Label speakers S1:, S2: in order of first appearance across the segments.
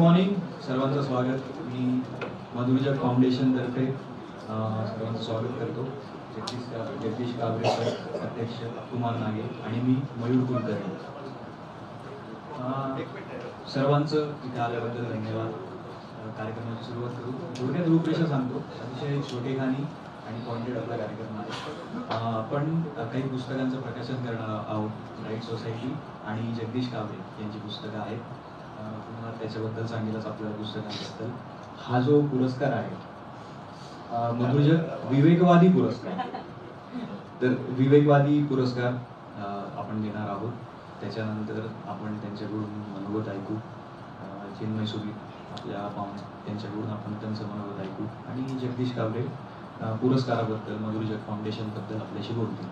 S1: Morning सर्वांचं स्वागत. मी मधुरजग फाउंडेशनतर्फे सर्वांचं स्वागत करतो. जगदीश जगदीश काबरेकर अध्यक्ष कुमार नागे आणि मी मयूर कुलकर्णी. सर्वांचं इथे आल्याबद्दल धन्यवाद. कार्यक्रमाची सुरुवात करू. थोडक्यात रूपरेषा सांगतो. अतिशय छोटेखानी आणि पॉइंटेड आपला कार्यक्रम आहे. आपण काही पुस्तकांचं प्रकाशन करणार आहोत. राईट सोसायटी आणि जगदीश काबरे यांची पुस्तकं आहेत. अं, तुम्हाला त्याच्याबद्दल सांगेलच आपल्या पुस्तकांबद्दल हा जो पुरस्कार आहे अं, विवेकवादी पुरस्कार. तर विवेकवादी पुरस्कार आपण देणार आहोत. त्याच्यानंतर आपण त्यांच्याकडून मनोगत ऐकू. चिन्मय सुबी आपल्या पाहून त्यांच्याकडून आपण त्यांचं मनोगत ऐकू. आणि जगदीश कावरे पुरस्काराबद्दल मधुरजग फाउंडेशनबद्दल आपल्याशी बोलतील.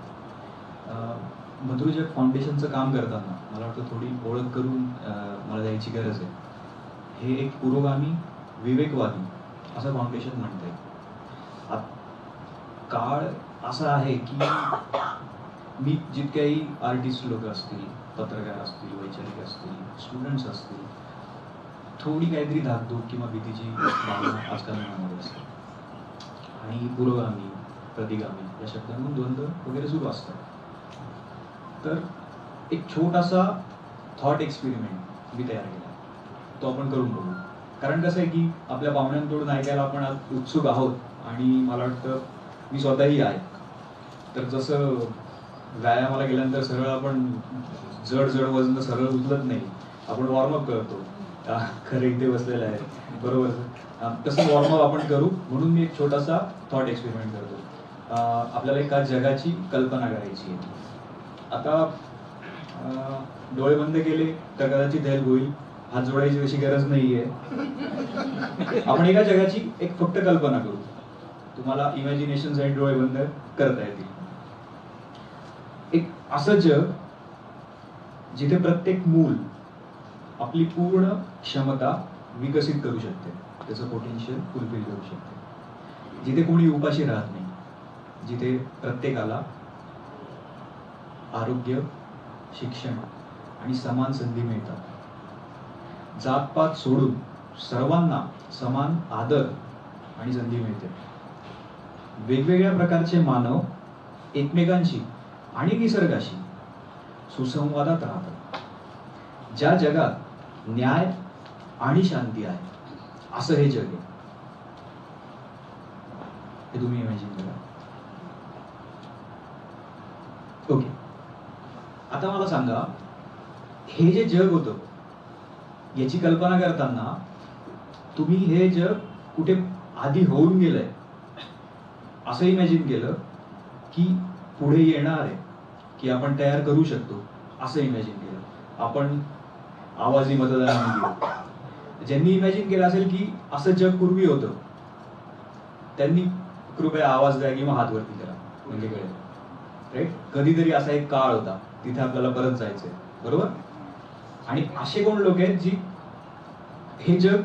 S1: मधुरजग फाउंडेशनचं काम करताना मला वाटतं थोडी ओळख करून मला द्यायची गरज आहे. हे एक पुरोगामी विवेकवादी असं फाउंडेशन म्हणतंय. आत- काळ असा आहे की मी जितक्याही आर्टिस्ट लोक असतील पत्रकार असतील वैचारिक असतील स्टुडंट्स असतील थोडी काहीतरी धाकधूक किंवा भीतीची भावना आजकाल मनामध्ये असते. आणि पुरोगामी प्रतिगामी या शब्दांतून द्वंद्व वगैरे सुरू असतात. तर एक छोटासा थॉट एक्सपेरिमेंट मी तयार केला. तो आपण करून बघू. कारण कसं आहे की आपल्या पाहुण्यांकडून ऐकायला आपण आज उत्सुक आहोत आणि मला वाटतं मी स्वतःही आहे. तर जसं व्यायामाला गेल्यानंतर सरळ आपण जड जड वजन सरळ उचलत नाही. आपण वॉर्मअप करतो. आ, खरं इथे बसलेलं आहे बरोबर. तसं वॉर्मअप आपण करू. म्हणून मी एक छोटासा थॉट एक्सपेरिमेंट करतो. आपल्याला एका जगाची कल्पना करायची आहे. आता डोळे बंद केले तर कदाचित हेल्प होईल. हात जोडायची अशी गरज नाहीये. आपण एका जगाची एक फक्त कल्पना करू. तुम्हाला इमॅजिनेशनसाठी डोळे बंद करता येतील. एक असं जग जिथे प्रत्येक मूल आपली पूर्ण क्षमता विकसित करू शकते. त्याचं पोटेन्शियल फुलफिल करू शकते. जिथे कोणी उपाशी राहत नाही. जिथे प्रत्येकाला आरोग्य शिक्षण आणि समान संधी मिळतात. जातपात सोडून सर्वांना समान आदर आणि संधी मिळते. वेगवेगळ्या प्रकारचे मानव एकमेकांशी आणि निसर्गाशी सुसंवादात राहतात. ज्या जगात न्याय आणि शांती आहे असं हे जग आहे. हे तुम्ही इमॅजिन करा. ओके. आता मला सांगा हे जे जग होतं याची कल्पना करताना तुम्ही हे जग कुठे आधी होऊन गेलंय? असं इमॅजिन केलं की पुढे येणार आहे की आपण तयार करू शकतो असं इमॅजिन केलं. आपण आवाजी मतदान ज्यांनी इमॅजिन केलं असेल की असं जग पूर्वी होतं त्यांनी कृपया आवाज द्या किंवा हात वरती करा म्हणजे कळेल. राईट कधीतरी असा एक काळ होता. तिथे आपल्याला परत जायचंय. बरोबर? आणि असे कोण लोक आहेत जी हे जग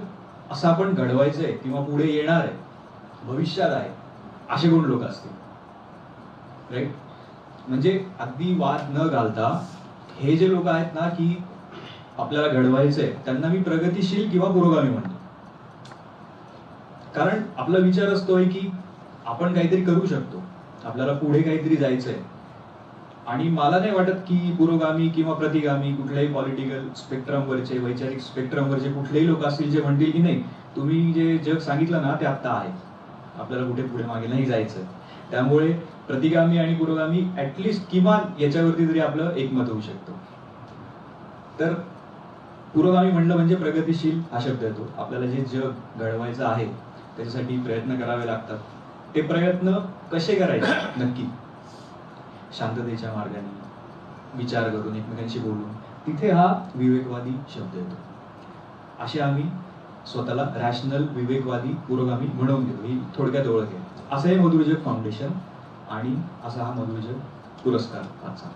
S1: असं आपण घडवायचंय किंवा पुढे येणार आहे भविष्यात आहे असे कोण लोक असतील? राईट म्हणजे अगदी वाद न घालता हे जे लोक आहेत ना की आपल्याला घडवायचंय त्यांना मी प्रगतिशील किंवा पुरोगामी म्हणतो. कारण आपला विचार असतोय की आपण काहीतरी करू शकतो. आपल्याला पुढे काहीतरी जायचंय. आणि मला नाही वाटत की पुरोगामी किंवा प्रतिगामी कुठल्याही पॉलिटिकल स्पेक्ट्रमवरचे वैचारिक स्पेक्ट्रमवरचे कुठलेही लोक असतील जे म्हणतील की नाही तुम्ही जे जग सांगितलं ना ते आत्ता आहे. आपल्याला कुठे पुढे मागे नाही जायचं. त्यामुळे प्रतिगामी आणि पुरोगामी ऍटलिस्ट किमान याच्यावरती तरी आपलं एकमत होऊ शकतं. तर पुरोगामी म्हणलं म्हणजे प्रगतिशील हा शब्द येतो. आपल्याला जे जग घडवायचं आहे त्याच्यासाठी प्रयत्न करावे लागतात. ते प्रयत्न कसे करायचे? नक्की. शांततेच्या मार्गाने विचार करून एकमेकांशी बोलून तिथे हा विवेकवादी शब्द येतो. असे आम्ही स्वतःला रॅशनल विवेकवादी पुरोगामी म्हणून घेतो. ही थोडक्यात ओळख आहे. असं हे मधुरजक फाउंडेशन आणि असा हा मधुरजक पुरस्कार आजचा.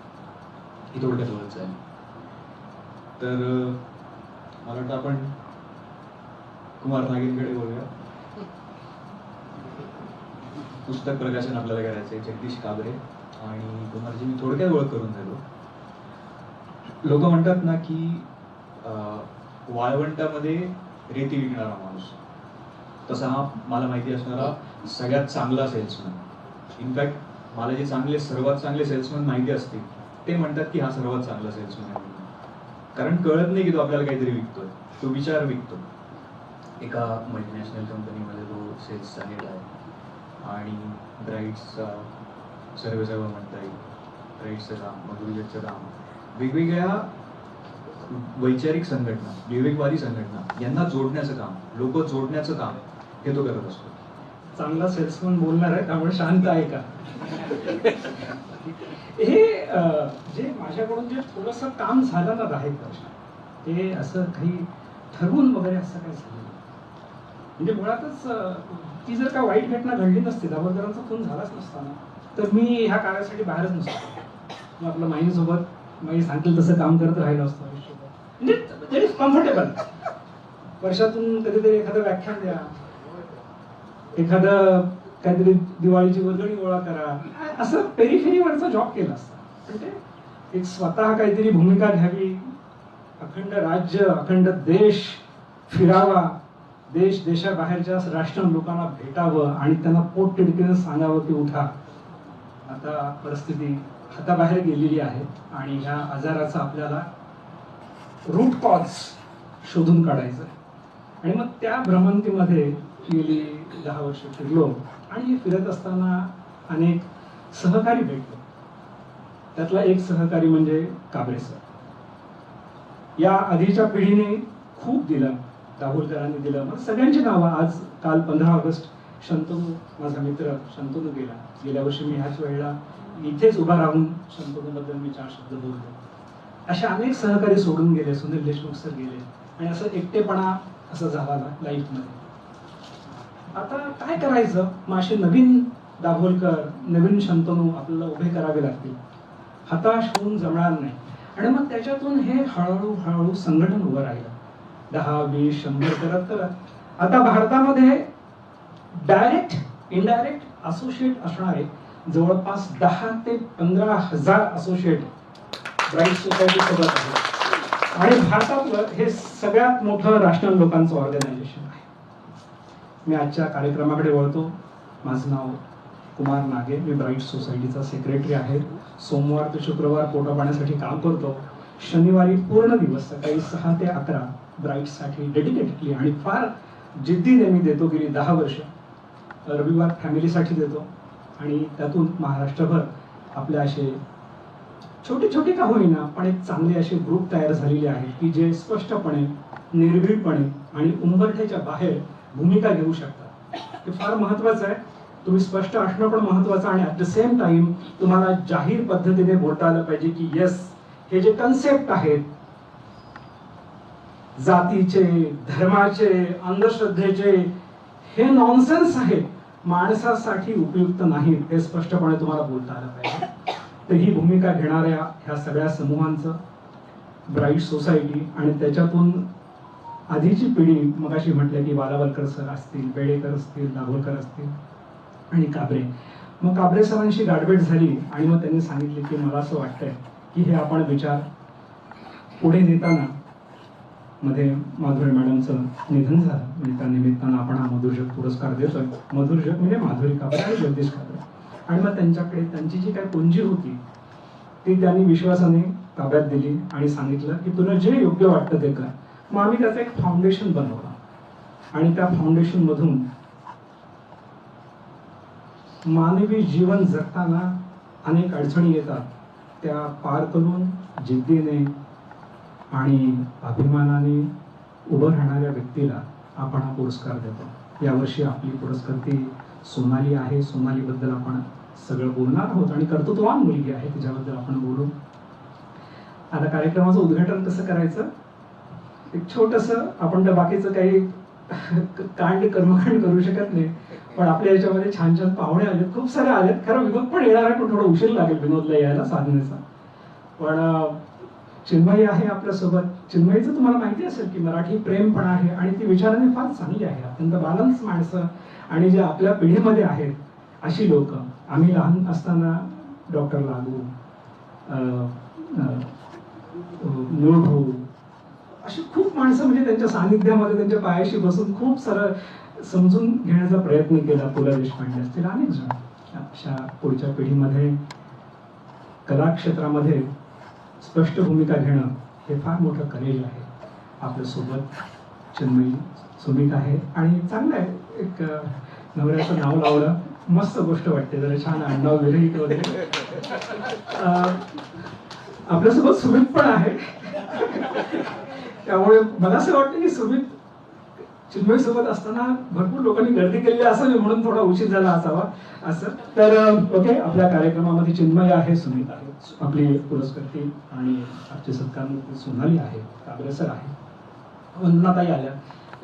S1: ही थोडक्यात ओळख झाली. तर मला वाटतं आपण कुमार नागेंकडे बोलूया. पुस्तक प्रकाशन आपल्याला करायचं आहे जगदीश काबरे. आणि कुमारजी मी थोडक्यात ओळख करून झालो. लोक म्हणतात ना की वाळवंटामध्ये रेती विकणारा माणूस. तसा हा मला माहिती असणारा सगळ्यात चांगला सेल्समॅन इनफॅक्ट मला जे चांगले सर्वात चांगले सेल्समॅन माहिती असतील ते म्हणतात की हा सर्वात चांगला सेल्समॅन आहे. कारण कळत नाही की तो आपल्याला काहीतरी विकतोय. तो विचार विकतो. एका मल्टीनॅशनल कंपनीमध्ये तो सेल्सचा हेड आहे. आणि ब्राईड्सचा सर्व सर्व म्हणता येईल ब्राईड्सचं काम मधुरजतचं काम वेगवेगळ्या वैचारिक संघटना विवेकवादी संघटना यांना जोडण्याचं काम लोक जोडण्याचं काम हे तो करत असतो.
S2: चांगला सेल्समन बोलणार आहे त्यामुळे शांत आहे का? हे जे माझ्याकडून जे थोडस काम झालं ना दहा एक ते असं काही ठरवून वगैरे असं काही झालं नाही. म्हणजे मुळातच ती जर का वाईट घटना घडली नसती दाभोलकरांचा खून झालाच नसताना तर मी ह्या कार्यासाठी बाहेरच नसतो. मी आपलं माईंसोबत माई सांगतील तसं काम करत राहिलो असतो म्हणजे कम्फर्टेबल वर्षातून कधीतरी एखादं व्याख्यान द्या. एखादं काहीतरी दिवाळीची वर्गणी गोळा करा. असं पेरिफेरीवरचा जॉब केला असता. म्हणजे एक स्वतः काहीतरी भूमिका घ्यावी. अखंड राज्य अखंड देश फिरावा. देश देशाबाहेरच्या राष्ट्र लोकांना भेटावं आणि त्यांना पोट तिडकीनं सांगावं की उठा. आता परिस्थिती हाताबाहेर गेलेली आहे आणि ह्या आजाराचा आपल्याला रूट कॉज शोधून काढायचं आहे. आणि मग त्या भ्रमंतीमध्ये गेली दहा वर्ष फिरलो आणि फिरत असताना अनेक सहकारी भेटलो. त्यातला एक सहकारी म्हणजे काबरे सर. या आधीच्या पिढीने खूप दिलं दाभोलकरांनी दिलं. मग सगळ्यांची नावं आज काल पंधरा ऑगस्ट शंतनू माझा मित्र शंतनू गेला. गेल्या वर्षी मी ह्याच वेळेला इथेच उभा राहून शंतनूबद्दल मी चार शब्द बोलतो असे अनेक सहकारी सोडून गेले सुनील देशमुख सर गेले. आणि असं एकटेपणा असं झाला लाईफमध्ये आता काय करायचं? मग असे नवीन दाभोलकर नवीन शंतनू आपल्याला उभे करावे लागतील. हताश होऊन जमणार नाही. आणि मग त्याच्यातून हे हळूहळू हळूहळू संघटन उभं राहिलं. दहा वीस शंभर करत करत. आता भारतामध्ये डायरेक्ट इनडायरेक्ट असोसिएट असणारे जवळपास दहा ते पंधरा हजार असोसिएट ब्राईट सोसायटी सोबत आहे आणि भारतातलं हे सगळ्यात मोठं राष्ट्रीय लोकांचं ऑर्गनायझेशन आहे. मी आजच्या कार्यक्रमाकडे वळतो. माझं नाव कुमार नागे. मी ब्राईट सोसायटीचा सेक्रेटरी आहे. सोमवार ते शुक्रवार पोटा पाण्यासाठी काम करतो. शनिवारी पूर्ण दिवस सकाळी सहा ते अकरा ब्राईटसाठी डेडिकेटेडली आणि फार जिद्दीने मी देतो गेली दहा वर्ष. रविवार फॅमिलीसाठी देतो. आणि त्यातून महाराष्ट्रभर आपल्या असे छोटे छोटे का होईना पण एक चांगले असे ग्रुप तयार झालेले आहेत की जे स्पष्टपणे निर्भीडपणे आणि उंबरठ्याच्या बाहेर भूमिका घेऊ शकतात. हे फार महत्वाचं आहे. तुम्ही स्पष्ट असणं पण महत्वाचं आणि ॲट द सेम टाइम तुम्हाला जाहीर पद्धतीने बोलता आलं पाहिजे की येस हे जे कन्सेप्ट आहेत जातीचे धर्माचे अंधश्रद्धेचे हे नॉनसेन्स आहेत. माणसासाठी उपयुक्त नाहीत हे स्पष्टपणे तुम्हाला बोलता आलं पाहिजे. तर ही भूमिका घेणाऱ्या ह्या सगळ्या समूहांचं ब्राईट सोसायटी आणि त्याच्यातून आधीची पिढी मगाशी म्हटलं की बालावलकर सर असतील बेडेकर असतील दाभोलकर असतील आणि काबरे. मग काबरे सरांशी गाठभेट झाली आणि मग त्यांनी सांगितले की मला असं वाटतंय की हे आपण विचार पुढे नेताना मध्ये माधुरी मॅडमचं निधन झालं. म्हणजे त्या निमित्तानं आपण हा मधुरजक पुरस्कार देतोय. मधुरजक म्हणजे माधुरी काबरे आणि जगदीश काबरे आणि मग त्यांच्याकडे त्यांची जी काही पुंजी होती ती त्यांनी विश्वासाने ताब्यात दिली आणि सांगितलं की तुला जे योग्य वाटतं ते कर. मग आम्ही त्याचं एक फाउंडेशन बनवलं. आणि त्या फाउंडेशन मधून मानवी जीवन जगताना अनेक अडचणी येतात. त्या पार करून जिद्दीने आणि अभिमानाने उभं राहणाऱ्या व्यक्तीला आपण हा पुरस्कार देतो. यावर्षी आपली पुरस्कर्ती सोनाली आहे. सोनालीबद्दल आपण सगळं बोलणार आहोत आणि कर्तृत्ववान मुलगी आहे तिच्याबद्दल आपण बोलू. आता कार्यक्रमाचं उद्घाटन कसं करायचं? एक छोटस आपण तर बाकीचं काही कांड कर्मकांड करू शकत नाही पण आपल्या याच्यामध्ये छान छान पाहुणे आले खूप सारे आलेत. खरं विनोद पण येणार आहे पण थोडा उशीर लागेल विनोदला यायला साधनेचा. पण चिन्मयी आहे आपल्यासोबत. चिन्मयीचं तुम्हाला माहिती असेल की मराठी प्रेम पण आहे आणि ती विचाराने फार चांगली आहे. अत्यंत बॅलन्स माणसं आणि जे आपल्या पिढीमध्ये आहेत अशी लोक. आम्ही लहान असताना डॉक्टर लागू अं, मूळ भाऊ अशी खूप माणसं म्हणजे त्यांच्या सानिध्यामध्ये त्यांच्या पायाशी बसून खूप सरळ समजून घेण्याचा प्रयत्न केला पु ल देशपांडे असतील अनेक जण. अशा पुढच्या पिढीमध्ये कलाक्षेत्रामध्ये स्पष्ट भूमिका घेणं हे फार मोठं करेल आहे. आपल्यासोबत चिन्मयी सुमित आहे आणि चांगलं आहे. एक नवऱ्याचं नाव लावलं. मस्त गोष्ट वाटते. जरा छान आडनाव विरहित वगैरे. आपल्यासोबत सुमित पण आहे. त्यामुळे मला असं वाटतं की सुमित चिन्मय सोबत असताना भरपूर लोकांनी गर्दी केलेली असावी म्हणून थोडा उशीर झाला असावा असं. तर ओके आपल्या कार्यक्रमामध्ये चिन्मय आहे सुमित आहे आपली पुरस्कर्ती आणि आमचे सत्कार सोनाली आहे काबरेसर आहे. वंदनाताई आल्या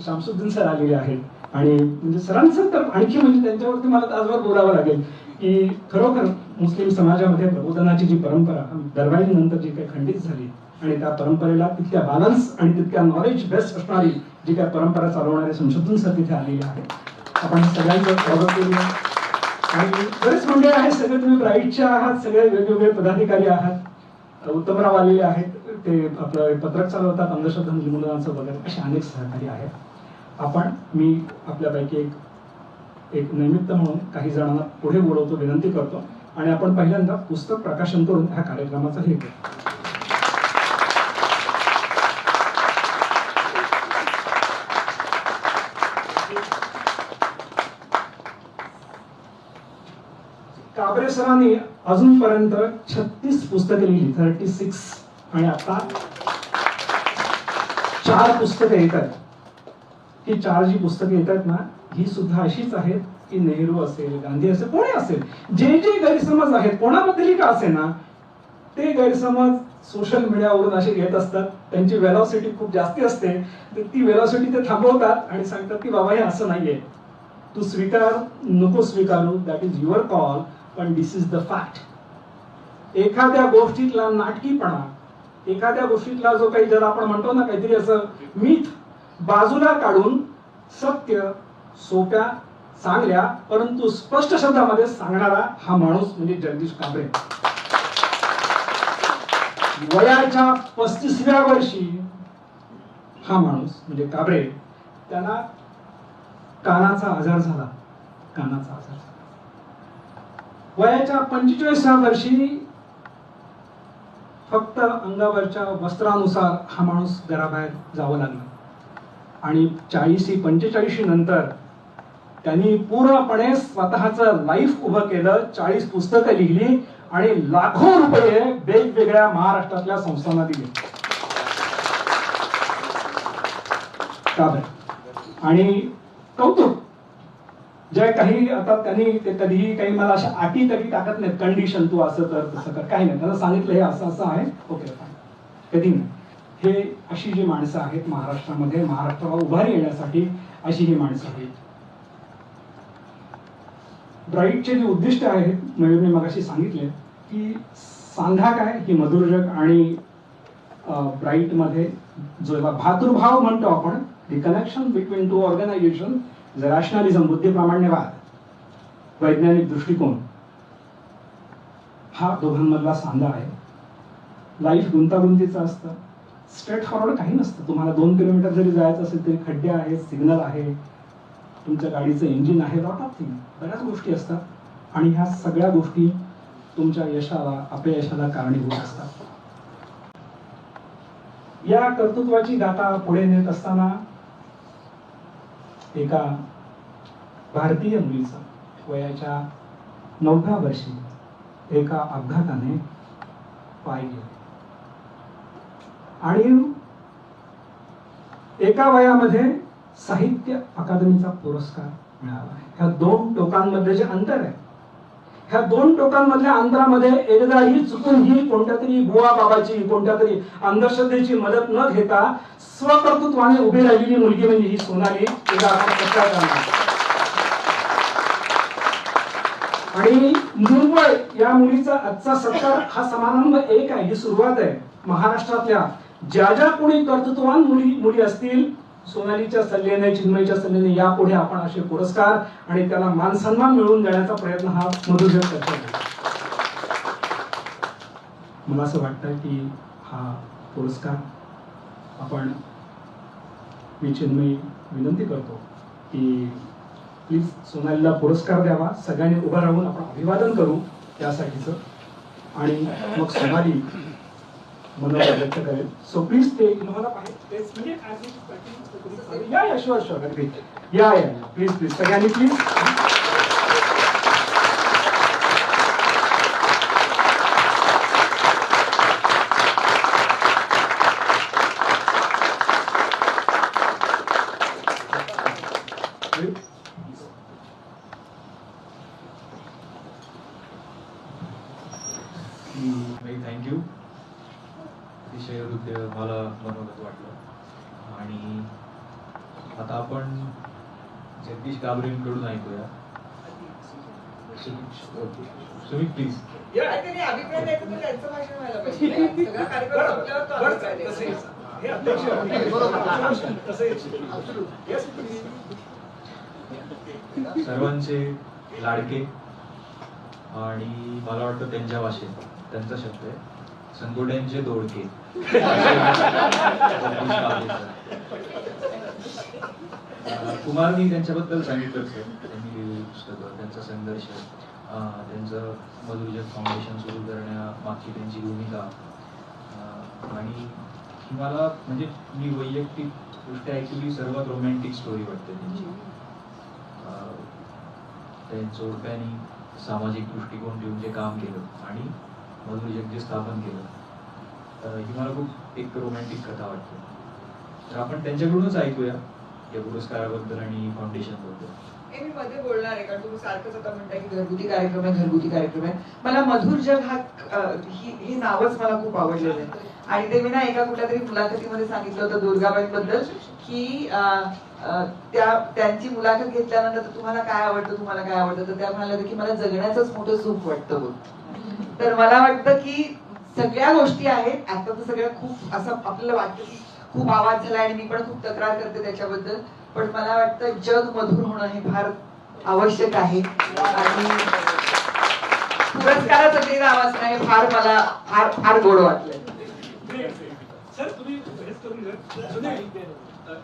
S2: शामसुद्दीन सर आलेले आहेत. आणि म्हणजे सरांचं तर आणखी म्हणजे त्यांच्यावरती मला तासभर बोलावं लागेल की खरोखर मुस्लिम समाजामध्ये प्रबोधनाची जी परंपरा दरबारी नंतर जी काही खंडित झाली आणि त्या परंपरेला तितक्या बॅलन्स आणि तितक्या नॉलेज बेस्ट असणारी जी काय परंपरा चालवणारे संशोधन सर तिथे आलेले आहेत. आपण सगळ्यांचं स्वागत करूया. आणि बरेच मंडळ आहेत सगळे तुम्ही ब्राईटच्या आहात सगळे वेगवेगळे पदाधिकारी आहात. उत्तमराव आलेले आहेत. ते आपलं पत्रक चालवतात अंधश्रद्धा निर्मूलनाचं वगैरे असे अनेक सहकारी आहेत. आपण मी आपल्यापैकी एक एक नैमित्त म्हणून काही जणांना पुढे बोलवतो विनंती करतो. आणि आपण पहिल्यांदा पुस्तक प्रकाशन करून ह्या कार्यक्रमाचा हे करतो काबरे सरांनी अजूनपर्यंत छत्तीस पुस्तके लिहिली थर्टी सिक्स आणि आता चार पुस्तके येतात. ही चार जी पुस्तके येतात ना ही सुद्धा अशीच आहेत की नेहरू असेल गांधी असेल कोणी असेल जे जे गैरसमज आहेत कोणाबद्दलही का असे ना ते गैरसमज सोशल मीडियावरून असे घेत असतात. त्यांची वेलॉसिटी खूप जास्ती असते. तर ती वेलॉसिटी ते थांबवतात आणि सांगतात की बाबा हे असं नाहीये. तू स्वीकार नको स्वीकारू दॅट इज युअर कॉल पण दिस इज द फॅक्ट एखाद्या गोष्टीतला नाटकीपणा एखाद्या गोष्टीतला जो काही जर आपण म्हणतो ना काहीतरी असं मीठ बाजूला काढून सत्य सोप्या चांगल्या परंतु स्पष्ट शब्दामध्ये सांगणारा हा माणूस म्हणजे जगदीश कांबळे. वयाच्या पस्तीसव्या वर्षी हा माणूस म्हणजे काबरे त्यांना कानाचा आजार झाला. कानाचा आजार. वयाच्या पंचेचाळीसव्या वर्षी फक्त अंगावरच्या वस्त्रानुसार हा माणूस घराबाहेर जावं लागला. आणि चाळीशी पंचेचाळीशी नंतर त्यांनी पूर्णपणे स्वतःचं लाईफ उभं केलं चाळीस पुस्तकं लिहिली आणि लाखो रुपये वेगवेगळ्या महाराष्ट्रातल्या संस्थांना दिले. का आणि कौतुक. जे काही आता त्यांनी ते कधीही काही मला अशा अटी तरी टाकत नाहीत. कंडिशन तू असं कर तसं कर. काही नाही. त्यांना सांगितलं हे असं असं आहे. ओके कधी नाही. हे अशी जी माणसं आहेत महाराष्ट्रामध्ये महाराष्ट्राला उभारी येण्यासाठी अशी ही माणसं आहेत. ब्राईटचे जे उद्दिष्ट आहेत मयूरने म्हणजे मगाशी सांगितले की सांधा काय ही मधुरजग आणि ब्राईटमध्ये जो भातृभाव म्हणतो आपण the connection between two organisation rationalism बुद्धिप्रामाण्यवाद वैज्ञानिक दृष्टिकोन हा दोघांमधला सांधा आहे. लाईफ गुंतागुंतीचं असतं. स्ट्रेट फॉरवर्ड काही नसतं. तुम्हाला दोन किलोमीटर जरी जायचं असेल तरी खड्डे आहेत सिग्नल आहे. तुमच्या गाडीचं इंजिन आहे लॉट ऑफ थिंग बऱ्याच गोष्टी असतात. आणि ह्या सगळ्या गोष्टी तुमच्या यशाला अपयशाला कारणीभूत असतात. या कर्तृत्वाची गाथा पुढे नेत असताना एका भारतीय मुलीचा वयाच्या नवव्या वर्षी एका अपघाताने पाय गेले. आणि एका वयामध्ये साहित्य अकादमीचा पुरस्कार मिळाला. आहे ह्या दोन टोकांमध्ये जे अंतर आहे ह्या दोन टोकांमधल्या अंतरामध्ये एकदाही चुकून ही कोणत्या तरी बुवा बाबाची कोणत्या तरी अंधश्रद्धेची मदत न घेता स्वकर्तृत्वाने उभी राहिलेली मुलगी म्हणजे ही सोनाली. आणि मुंबई या मुलीचा आजचा सत्कार हा समारंभ एक आहे ही सुरुवात आहे. महाराष्ट्रातल्या ज्या ज्या कोणी कर्तृत्वान मुली मुली असतील सोनालीच्या सल्ल्याने चिन्मयच्या सल्ल्याने यापुढे आपण असे पुरस्कार आणि त्याला मानसन्मान मिळवून देण्याचा प्रयत्न हा मधुजन करतो मला असं वाटतं की हा पुरस्कार आपण मी चिन्मयी विनंती करतो की प्लीज सोनालीला पुरस्कार द्यावा. सगळ्यांनी उभं राहून आपण अभिवादन करू त्यासाठीचं. आणि मग सोनाली मनोभाव व्यक्त करेल. सो प्लीज ते इन्व्हॉल्व आहे तेच म्हणजे या या शुअर शुअर अगदी या या प्लीज प्लीज सगळ्यांनी प्लीज hmm,
S1: very थँक्यू अतिशय हृदय मला मनोगत वाटलं. आणि आता आपण जगदीश गाबरेंकडून ऐकूया. सुमित प्लीज.
S3: काहीतरी अभिप्राय द्यायचा तर त्यांचं भाषण व्हायला पाहिजे. सगळा कार्यक्रम संपल्यावर तो अभिप्राय द्यायचा.
S2: हे अध्यक्ष
S1: सर्वांचे लाडके. आणि मला वाटतं त्यांच्या भाषेत त्यांचा शब्द आहे. संगोट्यांचे दोडके. कुमारनी त्यांच्याबद्दल सांगितलंच आहे त्यांनी लिहिलेली पुस्तकं त्यांचा संघर्ष त्यांचं मधुरजग फाउंडेशन सुरू करण्यामागची त्यांची भूमिका आणि ही मला म्हणजे मी वैयक्तिक दृष्ट्या ऍक्च्युली सर्वात रोमॅन्टिक स्टोरी वाटते त्यांची. अं, ते सामाजिक दृष्टिकोन ठेवून जे काम केलं. आणि मधुर यज्ञ स्थापन केलं. तर ही मला खूप एक रोमॅन्टिक कथा वाटते. तर आपण त्यांच्याकडूनच ऐकूया या पुरस्काराबद्दल आणि फाउंडेशनबद्दल
S3: हे मी मध्ये बोलणार आहे कारण तुम्ही सारखंच आता म्हणताय की घरगुती कार्यक्रम आहे घरगुती कार्यक्रम आहे मला मधुर जग हा हे नावच मला खूप आवडलेलं आहे. आणि ते मी ना एका कुठल्या तरी मुलाखतीमध्ये सांगितलं होतं दुर्गाबाईंबद्दल की त्या त्यांची मुलाखत घेतल्यानंतर तुम्हाला काय आवडतं तुम्हाला काय आवडतं? तर त्या म्हणाल्या की मला जगण्याचंच मोठं सुख वाटतं तर मला वाटतं की सगळ्या गोष्टी आहेत. आता तर सगळ्या खूप असं आपल्याला वाटतं की खूप आवाज झाला आणि मी पण खूप तक्रार करते त्याच्याबद्दल. पण मला वाटतं जग मधुर होणं हे फार आवश्यक आहे. आणि पुरस्काराचं ते आवाज नाही फार मला फार फार गोड वाटलं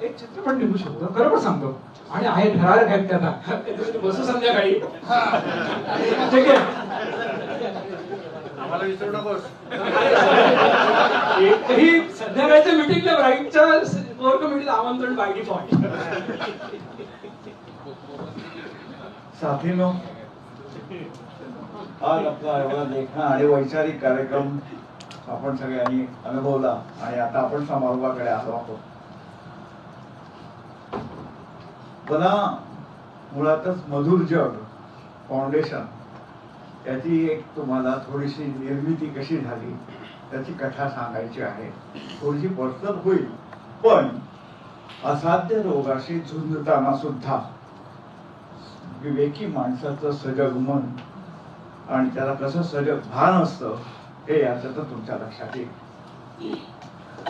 S2: एक चित्रपट निघू शकतो. बरोबर सांगतो. आणि आहे ठराविक आहेत त्याला बसू संध्याकाळी. ठीक आहे.
S4: विसरू नकोस
S2: एकही संध्याकाळच्या मिटिंगला ब्राईटच्या कोर कमिटीला आमंत्रण बाय डिफॉल्ट
S4: साथीनो आज आपला एवढा देखणा आणि वैचारिक कार्यक्रम आपण सगळ्यांनी अनुभवला आणि आता आपण समारोहाकडे आलो आहोत. मला मुळातच मधुर जग फाउंडेशन त्याची एक तुम्हाला थोडीशी निर्मिती कशी झाली त्याची कथा सांगायची आहे. थोडीशी पर्सनल होईल पण असाध्य रोगाशी झुंजताना सुद्धा विवेकी माणसाचं सजग मन आणि त्याला कसं सजग भान असतं हे याचं तर तुमच्या लक्षात येईल.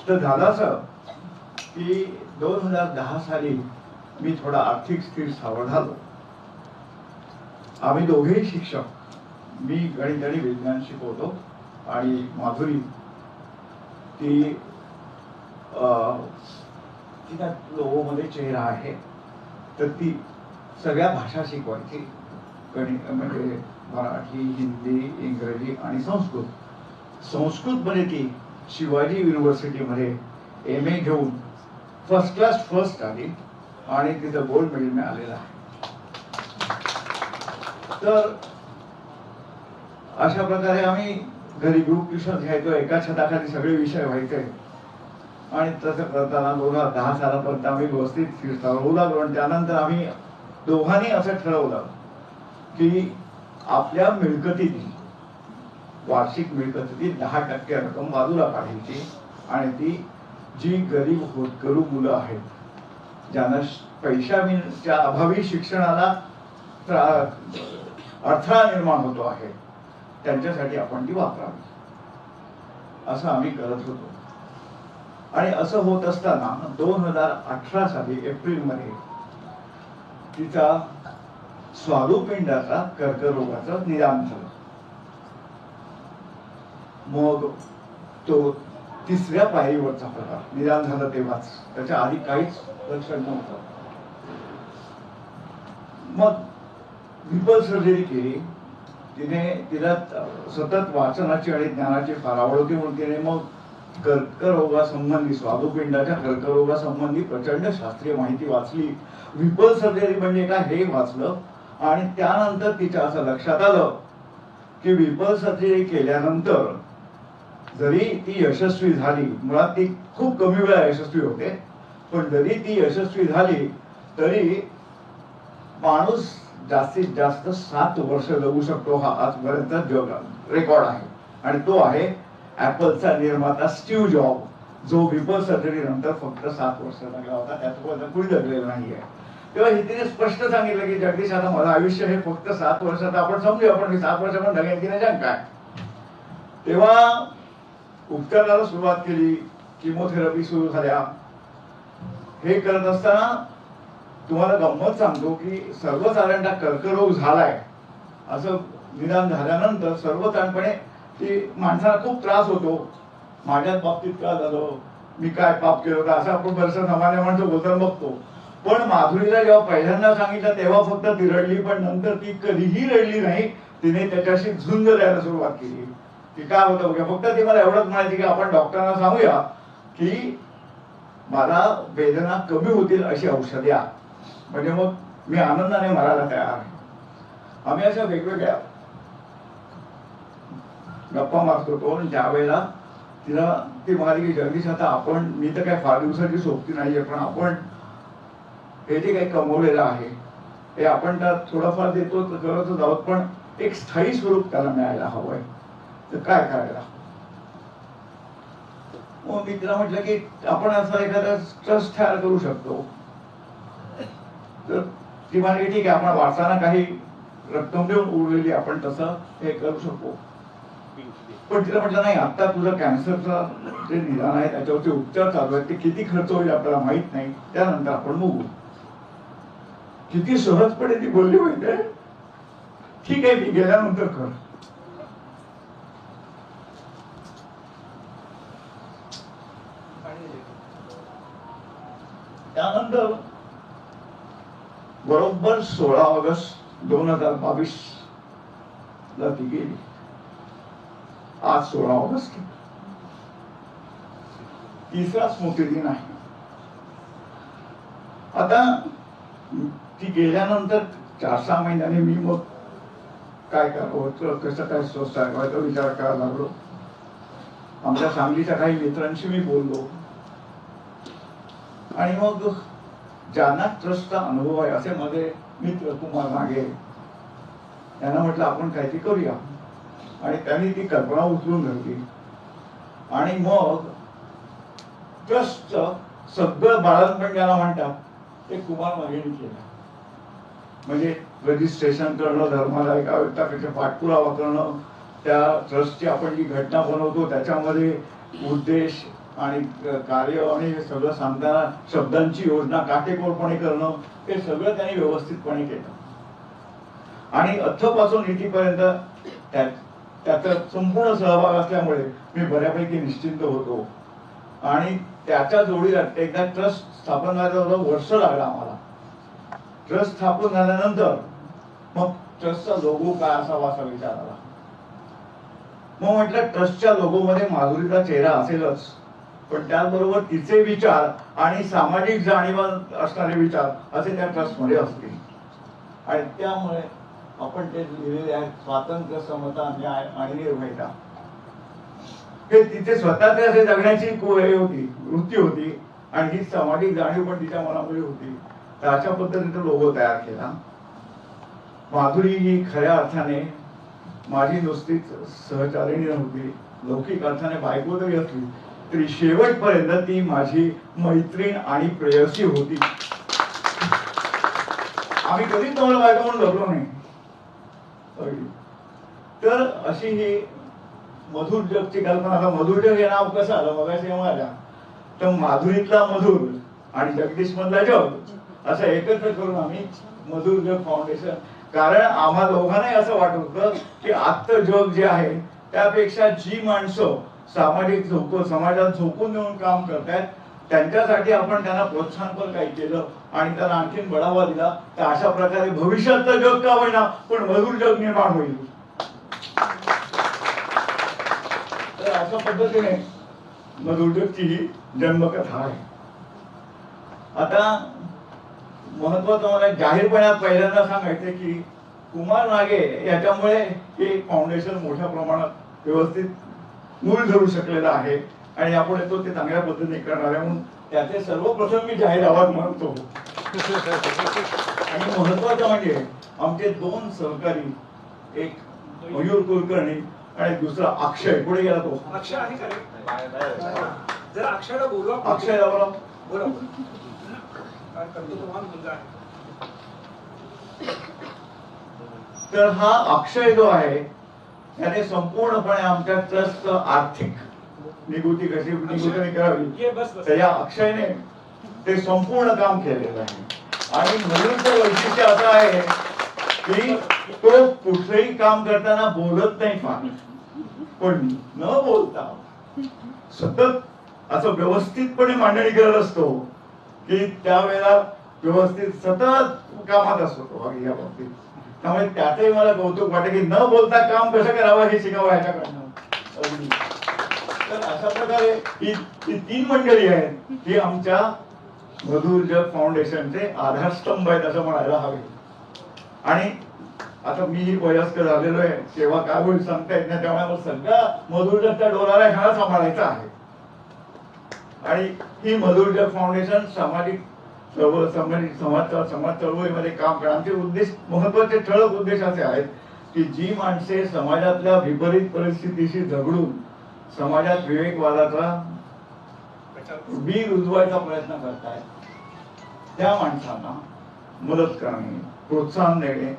S4: तर झालं असं की दोन हजार दहा साली मी थोडा आर्थिक स्थिर सावध झालो. आम्ही दोघेही शिक्षक. मी गणित आणि विज्ञान शिकवतो. आणि माधुरी ती तिच्या लोगोमध्ये चेहरा आहे. तर ती सगळ्या भाषा शिकवायची. गणित म्हणजे मराठी हिंदी इंग्रजी आणि संस्कृत. संस्कृतमध्ये ती शिवाजी युनिव्हर्सिटीमध्ये एम ए घेऊन फर्स्ट क्लास फर्स्ट आली आणि तिथं गोल्ड मेडल मिळालेलं आहे. तर अशा प्रकारे आम्ही घरी ग्रुप ट्युशन घ्यायचो. एका छताखाली सगळे विषय व्हायचे. आणि तसं करताना दोघा दहा सालापर्यंत आम्ही व्यवस्थित फिरतो लागलो आणि त्यानंतर आम्ही दोघांनी असं ठरवलं की आपल्या मिळकतीत वार्षिक मिळकतीतील दहा टक्के रक्कम बाजूला काढायची आणि ती जी गरीब होतकरू मुलं आहेत ज्यांना श- पैशाच्या अभावी शिक्षणाला त्रा- अडथळा निर्माण होतो आहे त्यांच्यासाठी आपण ती वापरावी. असं आम्ही करत होतो. आणि असं होत असताना दोन हजार अठरा साली एप्रिलमध्ये तिचा स्वादुपिंडाचा कर्करोगाचं निदान झालं. मग तो तिसऱ्या पायरीवरचा प्रकार निदान झालं तेव्हाच. त्याच्या आधी काहीच लक्षण नव्हतं. मग विपल सर्जरी केली. तिने तिला सतत वाचनाची आणि ज्ञानाची फार आवड होती म्हणून तिने मग कर्करोगासंबंधी स्वादुपिंडाच्या कर्करोगासंबंधी प्रचंड शास्त्रीय माहिती वाचली. विपल सर्जरी म्हणजे काय हे वाचलं. आणि त्यानंतर तिच्या असं लक्षात आलं की विपल सर्जरी केल्यानंतर जरी ती यशस्वी झाली मुळात ती खूप कमी वेळा यशस्वी होते पण जरी ती यशस्वी झाली तरी माणूस जास्तीत जास्त सात वर्ष जगू शकतो हा आजपर्यंत जग रेकॉर्ड आहे. आणि तो आहे ऍपलचा निर्माता स्टीव जॉब जो विपल सर्जरी नंतर फक्त सात वर्ष जगला होता. त्याच्यापर्यंत कुणी जगलेलं नाहीये. तेव्हा ही तिने स्पष्ट सांगितलं की जगदीश आता माझं आयुष्य हे फक्त सात वर्षात आपण समजूया आपण सात वर्ष पण जगेल की नाही काय? तेव्हा उपचाराला सुरुवात केली किमोथेरपी सुरू झाल्या. हे करत असताना तुम्हाला गंमत सांगतो की सर्वसाधारणतः कर्करोग झालाय असं निदान झाल्यानंतर सर्वसाधारणपणे ती माणसाला खूप त्रास होतो. माझ्याच बाबतीत का झालं? मी काय पाप केलं का असं आपण बरंचसं सामान्य माणसं बोलताना बघतो. पण माधुरीला जेव्हा पहिल्यांदा सांगितलं तेव्हा फक्त ती रडली पण नंतर ती कधीही रडली नाही. तिने त्याच्याशी झुंज द्यायला सुरुवात केली. की काय होतं बघा फक्त ती मला एवढंच म्हणायची की आपण डॉक्टरांना सांगूया की मला वेदना कमी होतील अशी औषधे द्या. म्हणजे मग मी आनंदाने मरायला तयार आहे. आम्ही अशा वेगवेगळ्या गप्पा मारतो पण ज्या वेळेला तिला ती म्हणाली की जगदीश आता आपण मी तर काय फार दिवसाची सोबती नाहीये पण आपण हे जे काही कमवलेलं आहे हे आपण त्यात थोडंफार देतो तर आहोत पण एक स्थायी स्वरूप त्याला मिळायला हवंय तर काय करायला मग मी तिला म्हटलं की आपण असा एखादा ट्रस्ट तयार करू शकतो. तर ती म्हणाली ठीक आहे आपण वाचताना काही रक्कम देऊन उरलेली आपण तसं हे करू शकतो पण तिला म्हटलं नाही आता तुझं कॅन्सरचा जे निदान आहे त्याच्यावरचे उपचार चालू आहेत ते किती खर्च होईल आपल्याला माहीत नाही त्यानंतर आपण बघू. किती सहजपणे ती बोलली माहितीये? ठीक आहे मी गेल्यानंतर कर. त्यानंतर बरोबर सोळा ऑगस्ट दोन हजार बावीस ला ती गेली. आज सोळा ऑगस्ट तिसरा स्मृतिदिन आहे. आता ती गेल्यानंतर चार सहा महिन्याने मी मग काय करावं कसं काय स्वस्त आहे विचार करायला लागलो. आमच्या सांगलीच्या काही मित्रांशी मी बोललो. आणि मग ज्यांना ट्रस्टचा अनुभव आहे असे माझे मित्र कुमार मागे. त्यांना म्हटलं आपण काहीतरी करूया. आणि त्यांनी ती कल्पना उचलून धरली. आणि मग ट्रस्ट सगळं बाळणपण ज्याला म्हणतात ते कुमार मागेने केलं. म्हणजे रजिस्ट्रेशन करणं धर्माला एका व्यक्तापेक्षा पाठपुरावा करणं त्या ट्रस्टची आपण जी घटना बनवतो त्याच्यामध्ये उद्देश आणि कार्य आणि हे सगळं सांगताना शब्दांची योजना काटेकोरपणे करणं हे सगळं त्यांनी व्यवस्थितपणे केलं. आणि अथपासून इथीपर्यंत त्याचा संपूर्ण सहभाग असल्यामुळे मी बऱ्यापैकी निश्चिंत होतो. आणि त्याच्या जोडीला एकदा ट्रस्ट स्थापन झाल्यावर वर्ष लागला आम्हाला. ट्रस्ट स्थापन झाल्यानंतर मग ट्रस्टचा लोगो काय असावा असा विचार आला. मग म्हटलं ट्रस्टच्या लोगो मध्ये माधुरीचा चेहरा असेलच. पण त्याचबरोबर तिचे विचार आणि सामाजिक जाणीव असणारे विचार असे त्या ट्रस्टमध्ये असतील. आणि त्यामुळे आपण ते लिहिलेले आहेत स्वातंत्र्य समता न्याय आणि निर्भयता हे तिथे स्वतःचे असे जगण्याची हे होती वृत्ती होती आणि ही सामाजिक जाणीव पण तिच्या मनामध्ये होती. तर अशा पद्धतीने लोगो तयार केला. माधुरी ही खऱ्या अर्थाने माझी नुसतीच सहचारिणी नव्हती. लौकिक अर्थाने बायको तरी असली तरी शेवटपर्यंत ती माझी मैत्रीण आणि प्रेयसी होती. आम्ही कधीच तुम्हाला बायको म्हणून जगलो नाही. तर अशी ही मधुर जगची कल्पना. आता मधुर जग हे नाव कसं आलं? मगाशी माझ्या तर माधुरीतला मधुर आणि जगदीश मधला जग असं एकत्र करून आम्ही मधुर जग फाउंडेशन कारण आम्हा दोघांनाही असं वाटत होतं की आत्ता जग जे आहे त्यापेक्षा जी माणसं सामाजिक झोको समाजात झोकून देऊन काम करतायत. त्यांच्यासाठी आपण त्यांना प्रोत्साहन पण काही केलं आणि त्यांना आणखीन बढावा दिला. तर अशा प्रकारे भविष्यातलं जग का होईना पण भरूर जग निर्माण होईल. तर अशा पद्धतीने मधुरजगची ही जन्मकथा आहे. आता महत्वाचं मला जाहीरपणात पहिल्यांदा सांगायचं की कुमार नागे याच्यामुळे हे फाउंडेशन मोठ्या प्रमाणात व्यवस्थित मूळ धरू शकलेलं आहे. आणि यापुढे तो ते चांगल्या पद्धतीने करणार आहे. म्हणून त्याचे सर्वप्रथम मी जाहीर आवाज मानतो. आणि महत्वाचं म्हणजे आमचे दोन सहकारी एक मयूर कुलकर्णी आणि दुसरा अक्षय. पुढे गेला तो.
S2: अक्षय आहे का रे? जरा अक्षयला बोलवा.
S4: अक्षय
S2: बोला बोला.
S4: तर हा अक्षय जो आहे त्याने संपूर्णपणे आमच्या ट्रस्ट आर्थिक निगुती कशी निगुती करावी
S2: ये बस बस.
S4: तर या अक्षयने ते संपूर्ण काम केलेलं आहे. आणि मयूरचं वैशिष्ट्य असं आहे की तो कुठलंही काम करताना बोलत नाही फार पण न बोलता सतत असं व्यवस्थितपणे मांडणी करत असतो की त्यावेळेला व्यवस्थित सतत कामात असतो. या बाबतीत त्यामुळे त्याचंही मला कौतुक वाटतं की न बोलता काम कसं करावं हे शिकावं ह्याच्याकडनं. तर अशा प्रकारे ही तीन मंडळी आहेत ही आमच्या मधुर जग फाउंडेशनचे आधारस्तंभ आहेत असं म्हणायला हवे. आणि आता मी ही वयस्कर झालेलो आहे सेवा काय होईल सांगता येत नाही त्यामुळे सगळ्या मधुरजगच्या डोलाला ह्या सांभाळायचं आहे. आणि ही मधुर जग फाउंडेशन सामाजिक चळवळ समाज समाज चळवळीमध्ये काम करा. आमचे उद्देश महत्त्वाचे ठळक उद्देश असे आहेत की जी माणसे समाजातल्या विपरीत परिस्थितीशी झगडून समाजात विवेकवादाचा बी रुजवायचा प्रयत्न करतायत त्या माणसांना मदत करणे प्रोत्साहन देणे.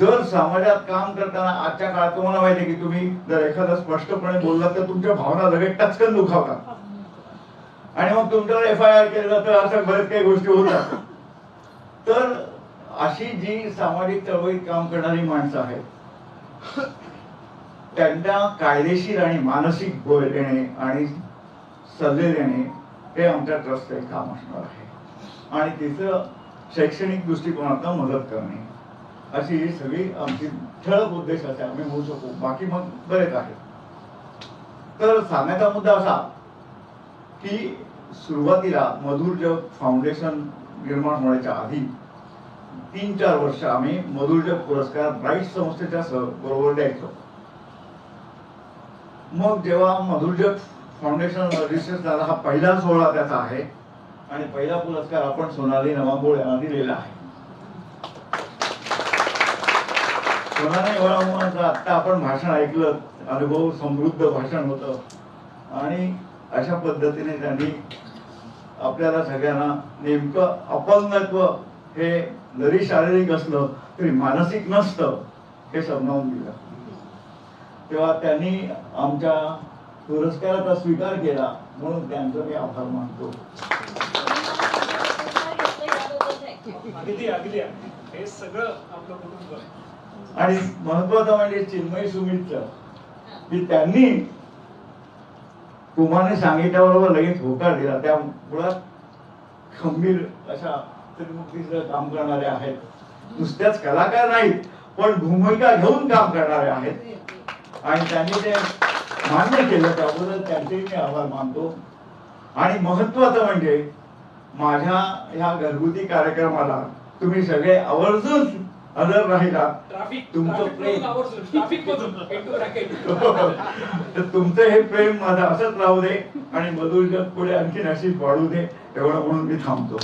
S4: जर समाजात काम करताना आजच्या काळात तुम्हाला माहिती की तुम्ही जर एखादा स्पष्टपणे बोललात तर तुमच्या भावना लगेच टचकन दुखावतात. आणि मग तुमच्यावर एफ आय आर केलं तर असं बरेच काही गोष्टी होतात. तर अशी जी सामाजिक चळवळीत काम करणारी माणसं आहेत त्यांना कायदेशीर आणि मानसिक बळ देणे आणि सल्ले देणे हे आमच्या ट्रस्टचे काम असणार आहे. आणि तिचं शैक्षणिक दृष्टिकोनातून मदत करणे. अशी ही सगळी आमची ठळक उद्देश असे आम्ही होऊ शकू. बाकी मग बरेच आहेत. तर सांगायचा मुद्दा असा की सुरुवातीला मधुर जग फाउंडेशन निर्माण होण्याच्या आधी तीन चार वर्ष आम्ही मधुर जग पुरस्कार ब्राईट संस्थेच्या बरोबर द्यायचो. मग जेव्हा मधुर जग फाउंडेशन रिसर्च झाला हा पहिला सोहळा त्याचा आहे आणि पहिला पुरस्कार आपण सोनाली नवांबोळ यांना दिलेला आहे. सोनाली नवांबोळांचं आता आपण भाषण ऐकलं अनुभव समृद्ध भाषण होतं. आणि अशा पद्धतीने त्यांनी आपल्याला सगळ्यांना नेमकं अपंगत्व हे जरी शारीरिक असलं तरी मानसिक नसतं हे समजावून दिलं. तेव्हा त्यांनी आमच्या पुरस्काराचा स्वीकार केला म्हणून त्यांचं मी आभार मानतो.
S2: अगदी अगदी हे सगळं आपलं कुटुंब आहे.
S4: आणि महत्वाचं म्हणजे चिन्मय सुमितचं. की त्यांनी कुमारने सांगितल्याबरोबर लगेच होकार दिला. त्या मुळात खंबीर अशा त्रिमुक्तीचं काम करणारे आहेत. नुसत्याच कलाकार नाहीत पण भूमिका घेऊन काम करणारे आहेत. आणि त्यांनी ते मान्य केलं त्याबद्दल त्यांचेही मी आभार मानतो. आणि महत्वाचं म्हणजे माझ्या ह्या घरगुती कार्यक्रमाला तुम्ही सगळे आवर्जून राहिलात
S2: ट्रॅफिक
S4: तुमचं प्रेम. तर तुमचं हे प्रेम माझं असंच राहू दे आणि मधुर जग पुढे आणखीन अशीच वाढू दे एवढं म्हणून मी थांबतो.